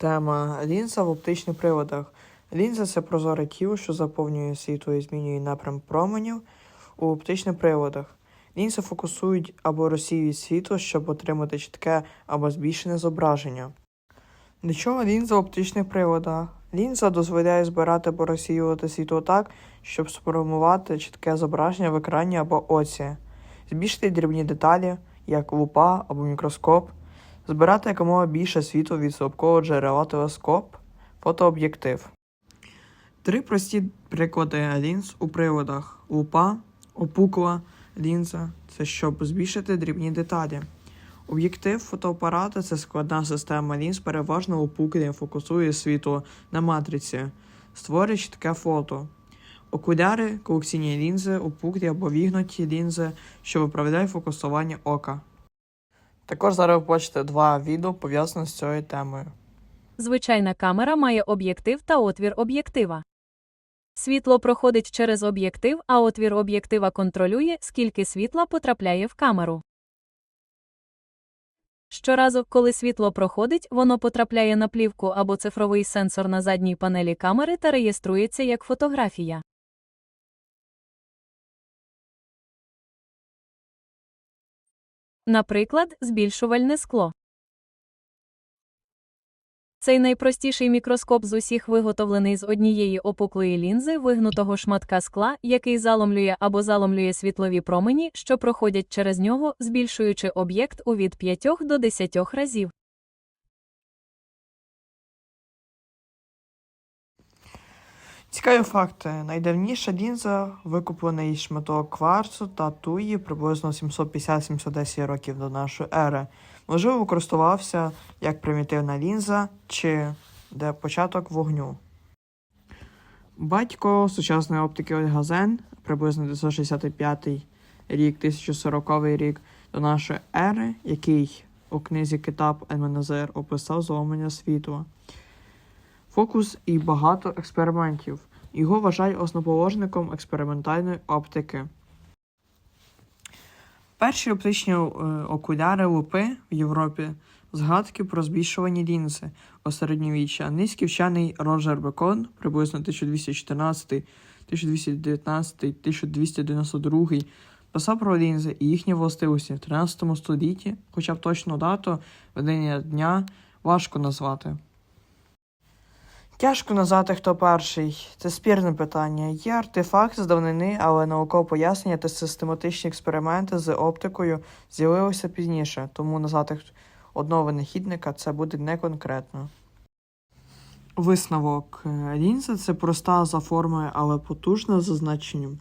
Тема лінза в оптичних приладах. Лінза це прозоре тіло, що заповнює світло і змінює напрям променів у оптичних приладах. Лінзи фокусують або розсіюють світло, щоб отримати чітке або збільшене зображення. Для чого лінза в оптичних приладах? Лінза дозволяє збирати або розсіювати світло так, щоб сформувати чітке зображення в екрані або оці, збільшити дрібні деталі, як лупа або мікроскоп, збирати якомога більше світло від слабкого джерела телескоп, фотооб'єктив. Три прості приклади лінз у приладах: лупа, опукла лінза це щоб збільшити дрібні деталі. Об'єктив фотоапарата це складна система лінз, переважно опуклі, фокусує світло на матриці, створює чітке фото. Окуляри колекційні лінзи, опуклі або вігнуті лінзи, що виправляють фокусування ока. Також зараз ви побачите два відео пов'язані з цією темою. Звичайна камера має об'єктив та отвір об'єктива. Світло проходить через об'єктив, а отвір об'єктива контролює, скільки світла потрапляє в камеру. Щоразу, коли світло проходить, воно потрапляє на плівку або цифровий сенсор на задній панелі камери та реєструється як фотографія. Наприклад, збільшувальне скло. Цей найпростіший мікроскоп з усіх виготовлений з однієї опуклої лінзи вигнутого шматка скла, який заломлює або заломлює світлові промені, що проходять через нього, збільшуючи об'єкт у від 5 до 10 разів. Цікаві факти. Найдавніша лінза викуплена із шматок кварцу та туї приблизно 750-710 років до нашої ери. Можливо, користувався як примітивна лінза чи де початок вогню. Батько сучасної оптики Ольгазен, приблизно 965 рік, 1040 рік до нашої ери, який у книзі Китаб Ельменазер описав зломлення світла. Фокус і багато експериментів. Його вважають основоположником експериментальної оптики. Перші оптичні е, окуляри лупи в Європі згадки про збільшувані лінзи у середньовіччі. Англійський вчений Роджер Бекон, приблизно 1214, 1219, 1292, писав про лінзи і їхні властивості в 13 столітті, хоча б точну дату ведення дня важко назвати. Тяжко назвати, хто перший. Це спірне питання. Є артефакт з давнини, але наукове пояснення та систематичні експерименти з оптикою з'явилися пізніше, тому назвати одного винахідника це буде не конкретно. Висновок. Лінза це проста за формою, але потужна за значенням.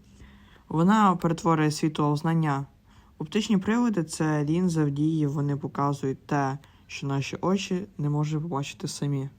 Вона перетворює світло знання. Оптичні прилади це лінзи в дії, вони показують те, що наші очі не можуть побачити самі.